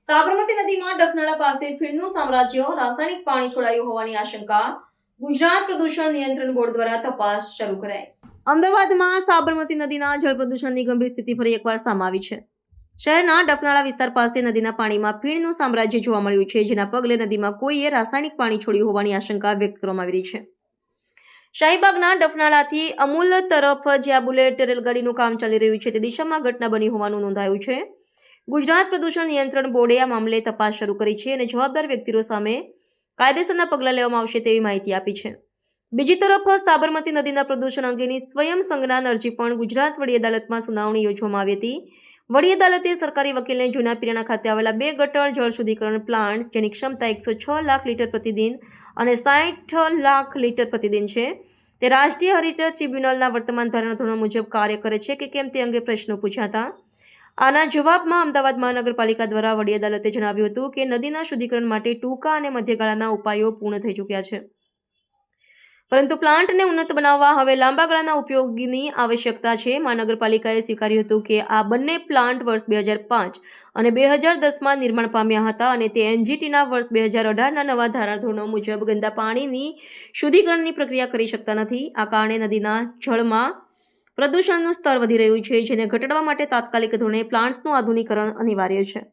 અમદાવાદમાં ડફનાળા પાસે ફીણનું સામ્રાજ્ય રાસાયણિક પાણી છોડાયું હોવાની આશંકા ગુજરાત પ્રદૂષણ નિયંત્રણ બોર્ડ દ્વારા તપાસ શરૂ કરાઈ. અમદાવાદમાં સાબરમતી નદીના જળ પ્રદૂષણની ગંભીર સ્થિતિ ફરી એકવાર સામે આવી છે. શહેરના ડફનાળા વિસ્તાર પાસે નદીના પાણીમાં ફીણનું સામ્રાજ્ય જોવા મળ્યું છે, જેના પગલે નદીમાં કોઈએ રાસાયણિક પાણી છોડ્યું હોવાની આશંકા વ્યક્ત કરવામાં આવી રહી છે. શાહીબાગના ડફનાળાથી અમૂલ તરફ જ્યાં બુલેટ રેલગાડીનું કામ ચાલી રહ્યું છે, તે દિશામાં ઘટના બની હોવાનું નોંધાયું છે. ગુજરાત પ્રદૂષણ નિયંત્રણ બોર્ડે આ મામલે તપાસ શરૂ કરી છે અને જવાબદાર વ્યક્તિઓ સામે કાયદેસરના પગલાં લેવામાં આવશે તેવી માહિતી આપી છે. બીજી તરફ, સાબરમતી નદીના પ્રદૂષણ અંગેની સ્વયં સંજ્ઞાન અરજી પણ ગુજરાત વડી અદાલતમાં સુનાવણી યોજવામાં આવી હતી. વડી અદાલતે સરકારી વકીલને જૂના પીરાણા ખાતે આવેલા બે ગટર જળ શુદ્ધિકરણ પ્લાન્ટ્સ, જેની ક્ષમતા એકસો છ લાખ લીટર પ્રતિદિન અને સાઠ લાખ લીટર પ્રતિદિન છે, તે રાષ્ટ્રીય હરિત ટ્રિબ્યુનલના વર્તમાન ધારાધોરણો મુજબ કાર્ય કરે છે કે કેમ તે અંગે પ્રશ્નો પૂછ્યા હતા આના જવાબમાં અમદાવાદ મહાનગરપાલિકા દ્વારા વડી અદાલતે જણાવ્યું હતું કે નદીના શુદ્ધિકરણ માટે ટૂંકા અને મધ્યગાળાના ઉપાયો પૂર્ણ થઈ ચૂક્યા છે. પરંતુ પ્લાન્ટને ઉન્નત બનાવવા હવે લાંબા ગાળાના ઉપયોગની આવશ્યકતા છે. મહાનગરપાલિકાએ સ્વીકાર્યું હતું કે આ બંને પ્લાન્ટ વર્ષ બે હજાર પાંચ અને બે હજાર દસમાં નિર્માણ પામ્યા હતા અને તે એનજીટીના વર્ષ બે હજાર અઢારના નવા ધારાધોરણો મુજબ ગંદા પાણીની શુદ્ધિકરણની પ્રક્રિયા કરી શકતા નથી. આ કારણે નદીના જળમાં પ્રદૂષણનું સ્તર વધી રહ્યું છે જેને ઘટાડવા માટે તાત્કાલિક ધોરણે પ્લાન્ટ્સનું આધુનિકરણ અનિવાર્ય છે.